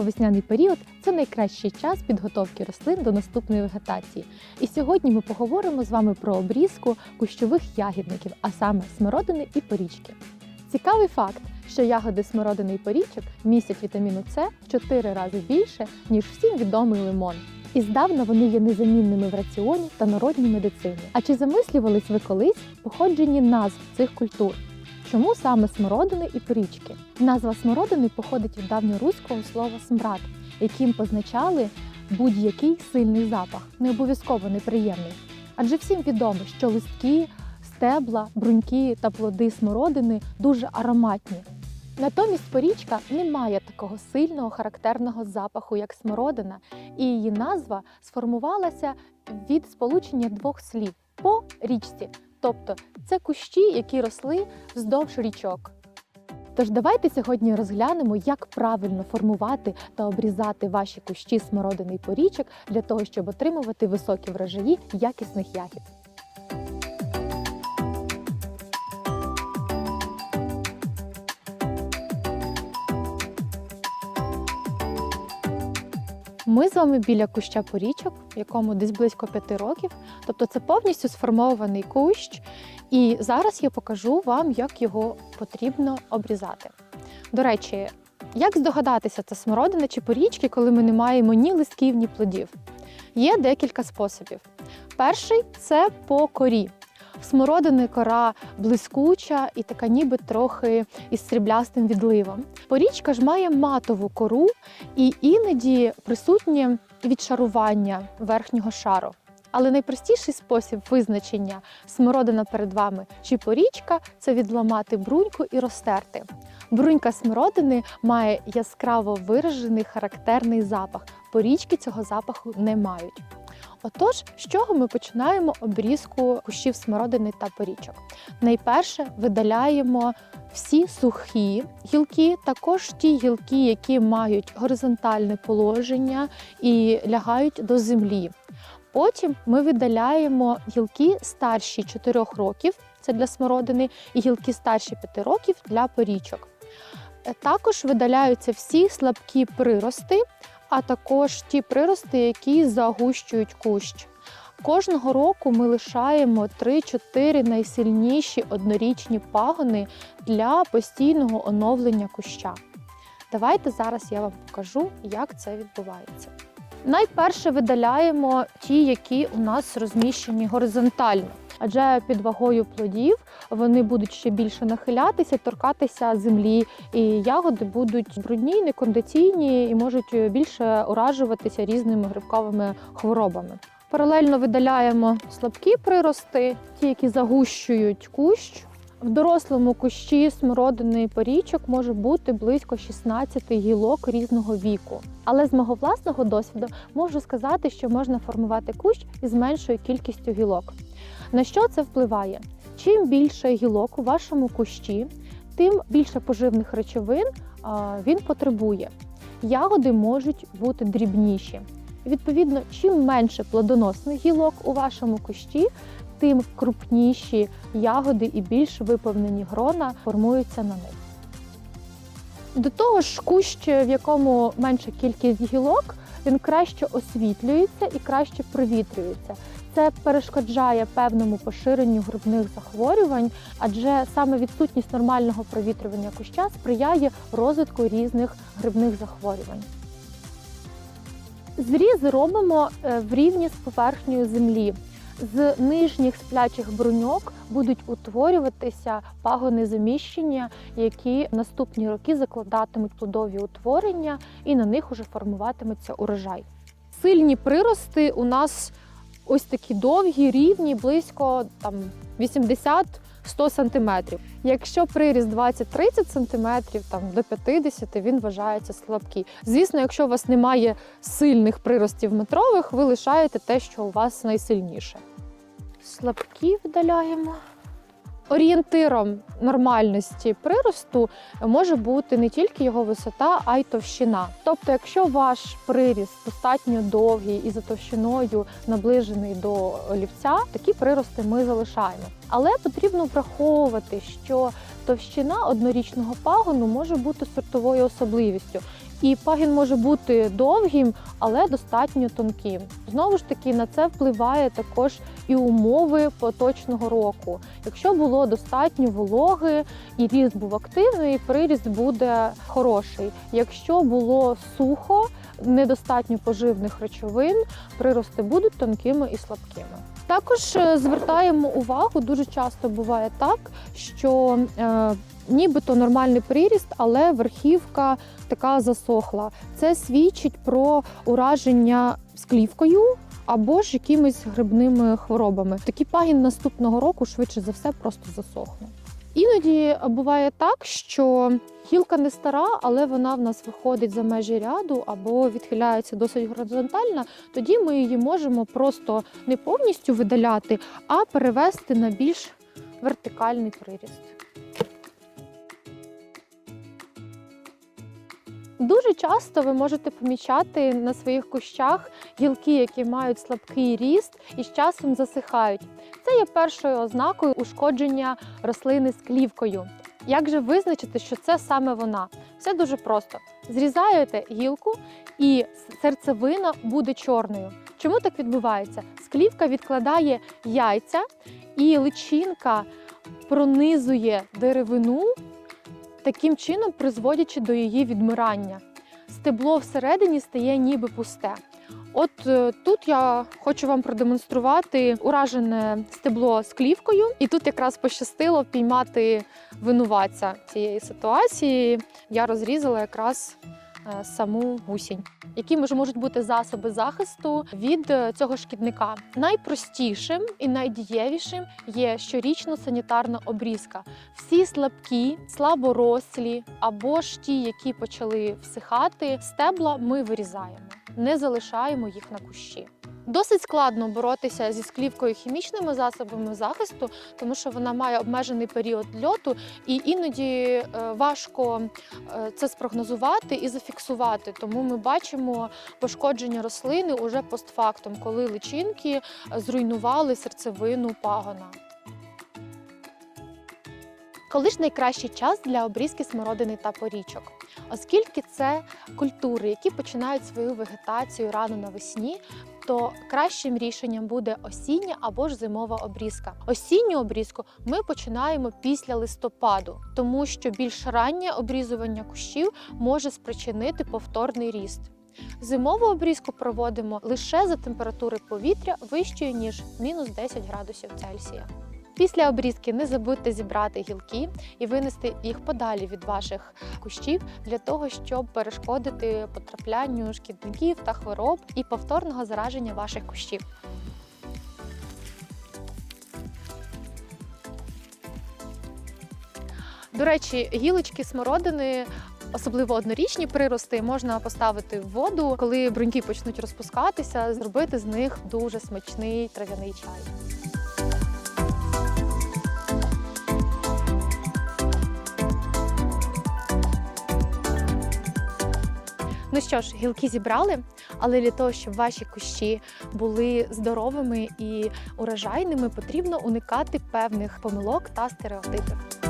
Зимово-весняний період це найкращий час підготовки рослин до наступної вегетації. І сьогодні ми поговоримо з вами про обрізку кущових ягідників, а саме смородини і порічки. Цікавий факт, що ягоди смородини і порічок містять вітаміну С в 4 рази більше, ніж всім відомий лимон. І здавна вони є незамінними в раціоні та народній медицині. А чи замислювались ви колись в походженні назв цих культур? Чому саме смородини і порічки? Назва смородини походить від давньоруського слова смрад, яким позначали будь-який сильний запах, не обов'язково неприємний. Адже всім відомо, що листки, стебла, бруньки та плоди смородини дуже ароматні. Натомість порічка не має такого сильного характерного запаху, як смородина, і її назва сформувалася від сполучення двох слів по річці, тобто це кущі, які росли вздовж річок. Тож давайте сьогодні розглянемо, як правильно формувати та обрізати ваші кущі смородини і порічок для того, щоб отримувати високі врожаї якісних ягід. Ми з вами біля куща порічок, якому десь близько п'яти років. Тобто це повністю сформований кущ. І зараз я покажу вам, як його потрібно обрізати. До речі, як здогадатися, це смородина чи порічки, коли ми не маємо ні листків, ні плодів? Є декілька способів. Перший це по корі. Смородини кора блискуча і така ніби трохи із сріблястим відливом. Порічка ж має матову кору і іноді присутнє відшарування верхнього шару. Але найпростіший спосіб визначення смородина перед вами чи порічка це відламати бруньку і розтерти. Брунька смородини має яскраво виражений характерний запах. Порічки цього запаху не мають. Отож, з чого ми починаємо обрізку кущів смородини та порічок? Найперше видаляємо всі сухі гілки, також ті гілки, які мають горизонтальне положення і лягають до землі. Потім ми видаляємо гілки старші 4 років, це для смородини, і гілки старші 5 років для порічок. Е, Також видаляються всі слабкі прирости, а також ті прирости, які загущують кущ. Кожного року ми лишаємо 3-4 найсильніші однорічні пагони для постійного оновлення куща. Давайте зараз я вам покажу, як це відбувається. Найперше видаляємо ті, які у нас розміщені горизонтально, адже під вагою плодів вони будуть ще більше нахилятися, торкатися землі, і ягоди будуть брудні, некондиційні і можуть більше уражуватися різними грибковими хворобами. Паралельно видаляємо слабкі прирости, ті, які загущують кущ. В дорослому кущі смородини порічок може бути близько 16 гілок різного віку. Але з мого власного досвіду можу сказати, що можна формувати кущ із меншою кількістю гілок. На що це впливає? Чим більше гілок у вашому кущі, тим більше поживних речовин він потребує. Ягоди можуть бути дрібніші. Відповідно, чим менше плодоносних гілок у вашому кущі, тим крупніші ягоди і більш виповнені грона формуються на них. До того ж, кущ, в якому менша кількість гілок, він краще освітлюється і краще провітрюється. Це перешкоджає певному поширенню грибних захворювань, адже саме відсутність нормального провітрювання куща сприяє розвитку різних грибних захворювань. Зрізи робимо е, в рівні з поверхнею землі. З нижніх сплячих бруньок будуть утворюватися пагони заміщення, які в наступні роки закладатимуть плодові утворення, і на них уже формуватиметься урожай. Сильні прирости у нас ось такі довгі, рівні, близько там 80 100 сантиметрів. Якщо приріст 20-30 сантиметрів, там до 50, він вважається слабкий. Звісно, якщо у вас немає сильних приростів метрових, ви лишаєте те, що у вас найсильніше. Слабкі видаляємо. Орієнтиром нормальності приросту може бути не тільки його висота, а й товщина. Тобто, якщо ваш приріст достатньо довгий і за товщиною наближений до олівця, такі прирости ми залишаємо. Але потрібно враховувати, що товщина однорічного пагону може бути сортовою особливістю. І пагін може бути довгим, але достатньо тонким. Знову ж таки, на це впливає також і умови поточного року. Якщо було достатньо вологи і ріст був активний, приріст буде хороший. Якщо було сухо, недостатньо поживних речовин, прирости будуть тонкими і слабкими. Також е, звертаємо увагу, дуже часто буває так, що е, нібито нормальний приріст, але верхівка така засохла. Це свідчить про ураження склівкою або ж якимись грибними хворобами. Такий пагін наступного року швидше за все просто засохне. Іноді буває так, що гілка не стара, але вона в нас виходить за межі ряду або відхиляється досить горизонтально. Тоді ми її можемо просто не повністю видаляти, а перевести на більш вертикальний приріст. Дуже часто ви можете помічати на своїх кущах гілки, які мають слабкий ріст і з часом засихають. Це є першою ознакою ушкодження рослини склівкою. Як же визначити, що це саме вона? Все дуже просто. Зрізаєте гілку, і серцевина буде чорною. Чому так відбувається? Склівка відкладає яйця, і личинка пронизує деревину, таким чином призводячи до її відмирання. Стебло всередині стає ніби пусте. От е, тут я хочу вам продемонструвати уражене стебло склівкою, і тут якраз пощастило піймати винуватця цієї ситуації. Я розрізала якраз саму гусінь. Які ж можуть бути засоби захисту від е, цього шкідника? Найпростішим і найдієвішим є щорічна санітарна обрізка. Всі слабкі, слаборослі або ж ті, які почали всихати, стебла ми вирізаємо, не залишаємо їх на кущі. Досить складно боротися зі склівкою хімічними засобами захисту, тому що вона має обмежений період льоту, і іноді е, важко е, це спрогнозувати і зафіксувати. Тому ми бачимо пошкодження рослини уже постфактум, коли личинки зруйнували серцевину пагона. Коли ж найкращий час для обрізки смородини та порічок? Оскільки це культури, які починають свою вегетацію рано навесні, то кращим рішенням буде осіння або ж зимова обрізка. Осінню обрізку ми починаємо після листопаду, тому що більш раннє обрізування кущів може спричинити повторний ріст. Зимову обрізку проводимо лише за температури повітря вищої ніж мінус 10 градусів Цельсія. Після обрізки не забудьте зібрати гілки і винести їх подалі від ваших кущів для того, щоб перешкодити потраплянню шкідників та хвороб і повторного зараження ваших кущів. До речі, гілочки смородини. Особливо однорічні прирости можна поставити в воду, коли бруньки почнуть розпускатися, зробити з них дуже смачний трав'яний чай. Ну що ж, гілки зібрали, але для того, щоб ваші кущі були здоровими і урожайними, потрібно уникати певних помилок та стереотипів.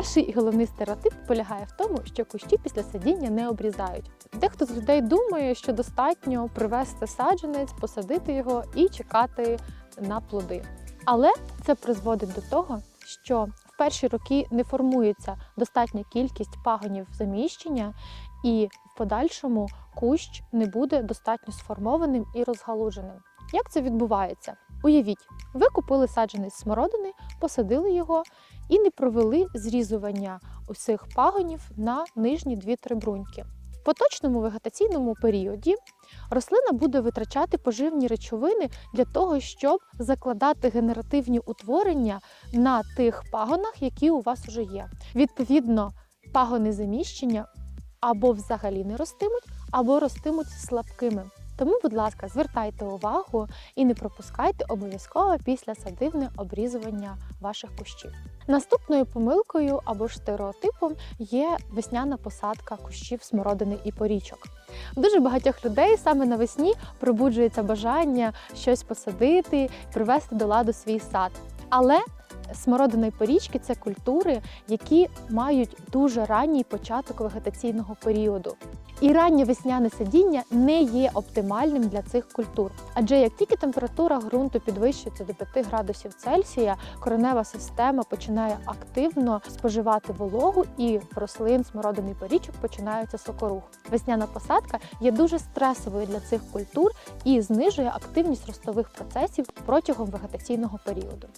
Перший і головний стереотип полягає в тому, що кущі після садіння не обрізають. Дехто з людей думає, що достатньо привезти саджанець, посадити його і чекати на плоди. Але це призводить до того, що в перші роки не формується достатня кількість пагонів заміщення, і в подальшому кущ не буде достатньо сформованим і розгалуженим. Як це відбувається? Уявіть, ви купили саджанець смородини, посадили його і не провели зрізування усіх пагонів на нижні дві-три бруньки. В поточному вегетаційному періоді рослина буде витрачати поживні речовини для того, щоб закладати генеративні утворення на тих пагонах, які у вас вже є. Відповідно, пагони заміщення або взагалі не ростимуть, або ростимуть слабкими. Тому, будь ласка, звертайте увагу і не пропускайте обов'язково після садивне обрізування ваших кущів. Наступною помилкою або ж стереотипом є весняна посадка кущів смородини і порічок. Дуже багатьох людей саме навесні пробуджується бажання щось посадити, привести до ладу свій сад. Але смородина і порічки це культури, які мають дуже ранній початок вегетаційного періоду. І раннє весняне садіння не є оптимальним для цих культур. Адже як тільки температура ґрунту підвищується до 5 градусів Цельсія, коренева система починає активно споживати вологу, і в рослин смородини і порічок починається сокорух. Весняна посадка є дуже стресовою для цих культур і знижує активність ростових процесів протягом вегетаційного періоду.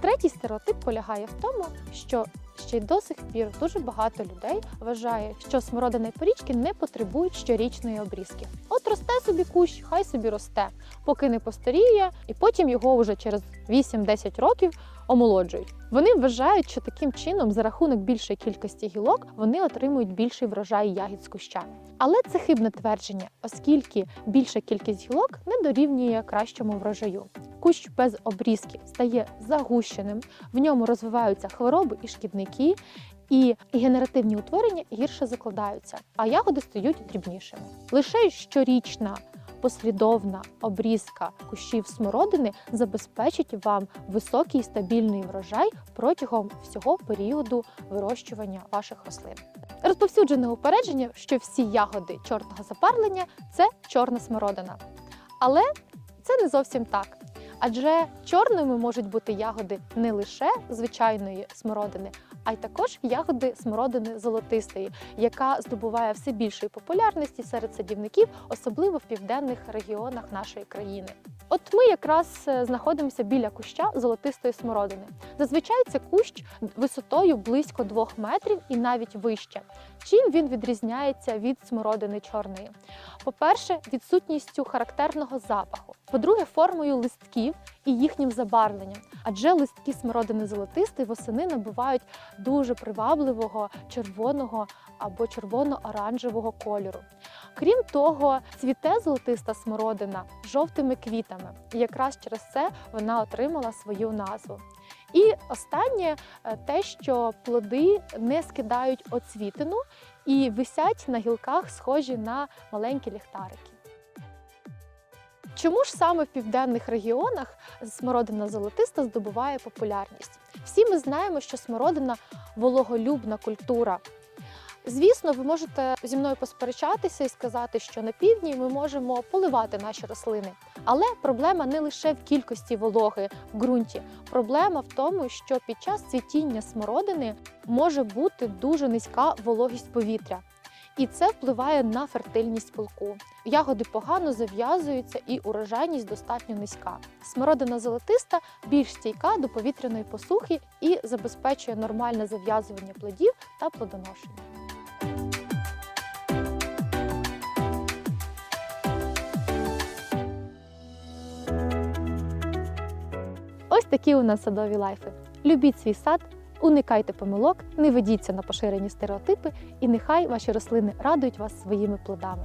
Третій стереотип полягає в тому, що ще й до сих пір дуже багато людей вважає, що смородина порічки не потребують щорічної обрізки. От росте собі кущ, хай собі росте, поки не постаріє, і потім його вже через 8-10 років омолоджують. Вони вважають, що таким чином, за рахунок більшої кількості гілок, вони отримують більший врожай ягід з куща. Але це хибне твердження, оскільки більша кількість гілок не дорівнює кращому врожаю. Кущ без обрізки стає загущеним, в ньому розвиваються хвороби і шкідники, і генеративні утворення гірше закладаються, а ягоди стають дрібнішими. Лише щорічна послідовна обрізка кущів смородини забезпечить вам високий стабільний врожай протягом всього періоду вирощування ваших рослин. Розповсюджене упередження, що всі ягоди чорного запарлення це чорна смородина. Але це не зовсім так. Адже чорними можуть бути ягоди не лише звичайної смородини, а й також ягоди смородини золотистої, яка здобуває все більшої популярності серед садівників, особливо в південних регіонах нашої країни. От ми якраз е, знаходимося біля куща золотистої смородини. Зазвичай це кущ висотою близько 2 метрів і навіть вище. Чим він відрізняється від смородини чорної? По-перше, відсутністю характерного запаху. По-друге, формою листків і їхнім забарвленням. Адже листки смородини золотистої восени набувають дуже привабливого червоного або червоно-оранжевого кольору. Крім того, цвіте золотиста смородина жовтими квітами, і якраз через це вона отримала свою назву. І останнє е, те, що плоди не скидають оцвітину і висять на гілках, схожі на маленькі ліхтарики. Чому ж саме в південних регіонах смородина золотиста здобуває популярність? Всі ми знаємо, що смородина вологолюбна культура. Звісно, ви можете зі мною посперечатися і сказати, що на півдні ми можемо поливати наші рослини. Але проблема не лише в кількості вологи в ґрунті. Проблема в тому, що під час цвітіння смородини може бути дуже низька вологість повітря. І це впливає на фертильність пилку. Ягоди погано зав'язуються і урожайність достатньо низька. Смородина золотиста більш стійка до повітряної посухи і забезпечує нормальне зав'язування плодів та плодоношення. Такі у нас садові лайфи. Любіть свій сад, уникайте помилок, не ведіться на поширені стереотипи, і нехай ваші рослини радують вас своїми плодами.